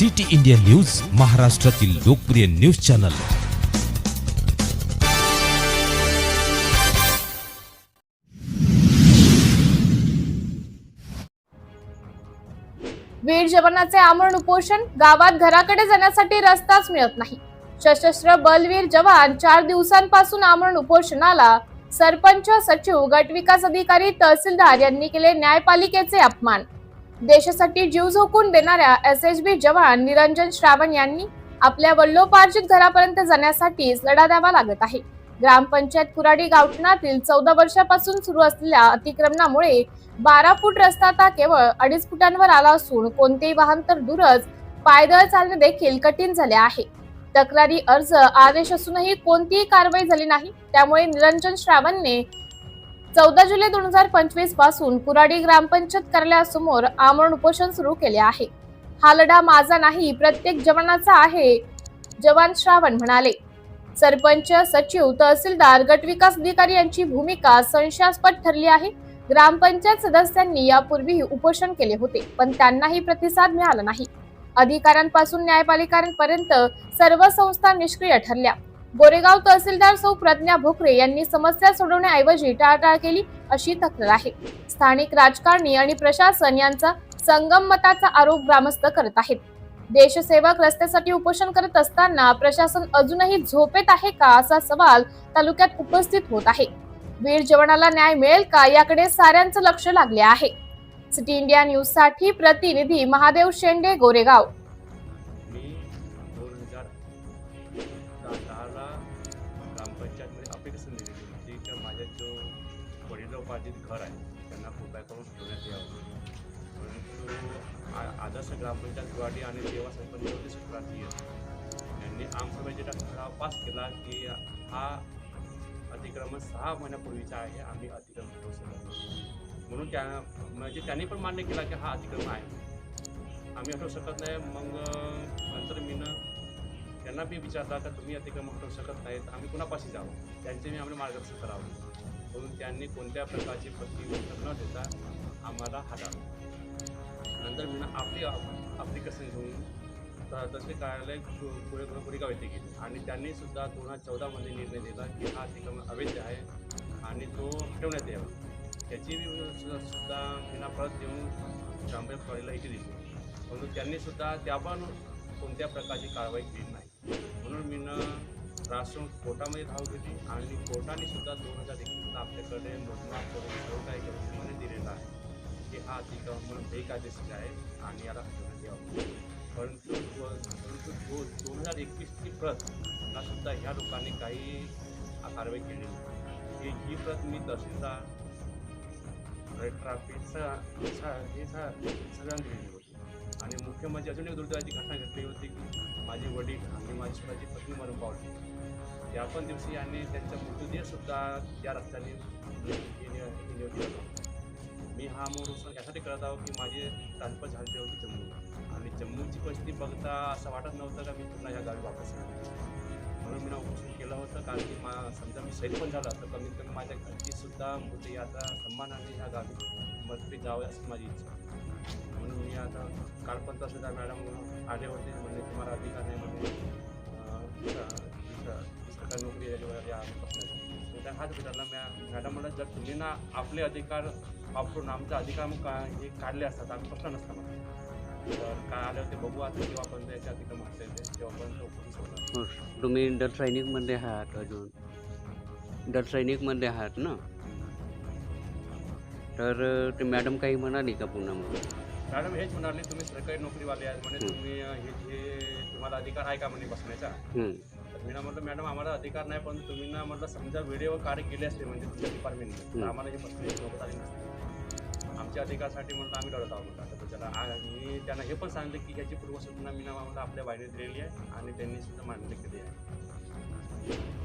City India news महाराष्ट्रातील लोकप्रिय news channel. वीर जवानाचे आमरण उपोषण गावात घराकडे जाण्यासाठी रस्ताच मिळत नाही. सशस्त्र बलवीर जवान चार दिवसांपासून आमरण उपोषणाला सरपंच सचिव गटविकास अधिकारी तहसीलदार यांनी केले न्यायपालिकेचे अपमान. देशासाठी जीव झोकून देणाऱ्या एस एच बी जवान निरंजन श्रावण यांनी आपल्या वल्लोपार्जित घरापर्यंत जाण्यासाठी लढा द्यावा लागत आहे. ग्रामपंचायत कुराडी गावठणातील चौदा वर्षापासून सुरू असलेल्या अतिक्रमणामुळे बारा फूट रस्ता आता केवळ अडीच फुटांवर आला असून कोणतेही वाहन तर दूरच पायदळ चालणे देखील कठीण झाले आहे. तक्रारी अर्ज आदेश असूनही कोणतीही कारवाई झाली नाही. त्यामुळे निरंजन श्रावणने चौदा जुलै दोन हजार पंचवीसपासून कुराडी ग्रामपंचायत कार्यालयासमोर आमरण उपोषण सुरू केले आहे. हा लढा माझा नाही प्रत्येक जवानाचा आहे जवान श्रावण म्हणाले. सरपंच सचिव तहसीलदार गटविकास अधिकारी यांची भूमिका संशयास्पद ठरली आहे. ग्रामपंचायत सदस्यांनी यापूर्वीही उपोषण केले होते पण त्यांनाही प्रतिसाद मिळाला नाही. अधिकाऱ्यांपासून न्यायपालिकांपर्यंत सर्व संस्था निष्क्रिय ठरल्या. गोरेगाव तहसीलदार सौ प्रज्ञा भोकरे यांनी समस्या सोडवण्याऐवजी टाळटाळ केली अशी तक्रार आहे. स्थानिक राजकारणी आणि प्रशासन यांचा संगम मताचा आरोप ग्रामस्थ करत आहेत. देशसेवक रस्त्यासाठी उपोषण करत असताना प्रशासन अजूनही झोपेत आहे का असा सवाल तालुक्यात उपस्थित होत आहे. वीर जवानाला न्याय मिळेल का याकडे साऱ्यांचं लक्ष लागले आहे. सिटी इंडिया न्यूजसाठी प्रतिनिधी महादेव शेंडे गोरेगाव. वडिलोपार्जित घर आहे. त्यांना कृपया करून ठेवण्यात यावं. परंतु आ- आदर्श ग्रामपंचायत गुवाहाटी आणि सेवा संपन्न शुक्राती यांनी आमसभेचे ठराव पास केला की हा अतिक्रमण सहा महिन्यापूर्वीचा आहे. आम्ही अतिक्रमण करू शकत म्हणून त्या म्हणजे त्यांनी पण मान्य केला की हा अतिक्रमण आहे. आम्ही हटवू शकत नाही. मग नंतर मी ना त्यांना बी विचारला का तुम्ही अतिक्रमण हटवू शकत नाहीत. आम्ही कुणापाशी जावं त्यांचे मी आम्ही मार्गदर्शन करावं. म्हणून त्यांनी कोणत्या प्रकारची पत्ती न देता आम्हाला हाताळलं. नंतर मी ना आपली ॲप्लिकेशन घेऊन त- तसे कार्यालय पुढे पुरेगाव येथे गेले. आणि त्यांनी सुद्धा दोन हजार चौदामध्ये निर्णय दिला की हा अतिक्रमण अवैध आहे आणि तो हटवण्यात यावा. त्याची सुद्धा मी परत देऊन ग्रामपंचायत कॉलेजला इथे दिली. म्हणून त्यांनी सुद्धा त्या पण कोणत्या प्रकारची कारवाई केली नाही. म्हणून मी राष्ट्र कोर्टामध्ये धाव घेतली आणि कोर्टाने सुद्धा दोन हजार एकवीस आपल्याकडे मोजमाप करून सर्व काही गव्हर्नमेंटने दिलेला आहे की हा अतिक्रमण बेकायदेशीर आहे आणि याला हटवण्यात यावं परंतु परंतु दो दोन हजार एकवीसची प्रत. ला सुद्धा ह्या लोकांनी काही कारवाई केली की ही प्रत मी तहसीलदार ट्राफिकचा हे सा- सगळ्यांना दिलेली होती आणि मुख्य म्हणजे अजून एक दुर्दैवाची घटना घडली होती की माझे वडील आणि माझी माझी पत्नी मरून पावली या पण दिवशी आणि त्यांचा मृतदेह सुद्धा त्या रस्त्याने गेले होते मी हा मोर यासाठी करत आहोत की माझे ट्रान्सफर झाले होते जम्मू. आणि जम्मूची परिस्थिती बघता असं वाटत नव्हतं का मी पुन्हा ह्या गावी वापस म्हणून मी उपोषण केलं होतं कारण की मा समजा मी सैल पण झालं असतं कमीत कमी माझ्या घरची सुद्धा मृत्यू आता सन्मानाने ह्या गावी मदती जावं अशी माझी इच्छा म्हणून मी आता काल सुद्धा मॅडम आले होते म्हणजे तुम्हाला अधिकार नाही म्हणजे सरकारी नोकरी या तर हाच विचारला मॅ मॅडम म्हणलं जर तुम्ही ना आपले अधिकार वापरून आमचा अधिकार मग का हे काढले असतात आम्ही प्रश्न नसता मग तर काय आले होते बघू आता जेव्हा पण त्याच्या अतिक्रम असेल ते तेव्हापर्यंत होणार हो, तुम्ही दल सैनिकमध्ये आहात अजून. दल सैनिकमध्ये आहात ना? तर ते मॅडम काही म्हणाली का पुन्हा मग? मॅडम हेच म्हणाले तुम्ही सरकारी नोकरीवाले आहेत म्हणे हं. तुम्ही हे जे तुम्हाला अधिकार आहे का म्हणे बसण्याचा? तर मी ना म्हटलं मॅडम आम्हाला अधिकार नाही पण तुम्ही ना म्हटलं समजा वेळेवर कार्य केले असते म्हणजे तुमच्या डिपार्टमेंटने तर. आम्हाला हे नोबत आली नसते. आमच्या अधिकारासाठी म्हटलं आम्ही लढत आहोत. म्हटलं तर त्याला मी त्यांना हे पण सांगितलं की ह्याची पूर्वसूचना मी ना म्हटलं आपल्या वाहिनीत दिलेली आहे आणि त्यांनी सुद्धा मान्य केली आहे.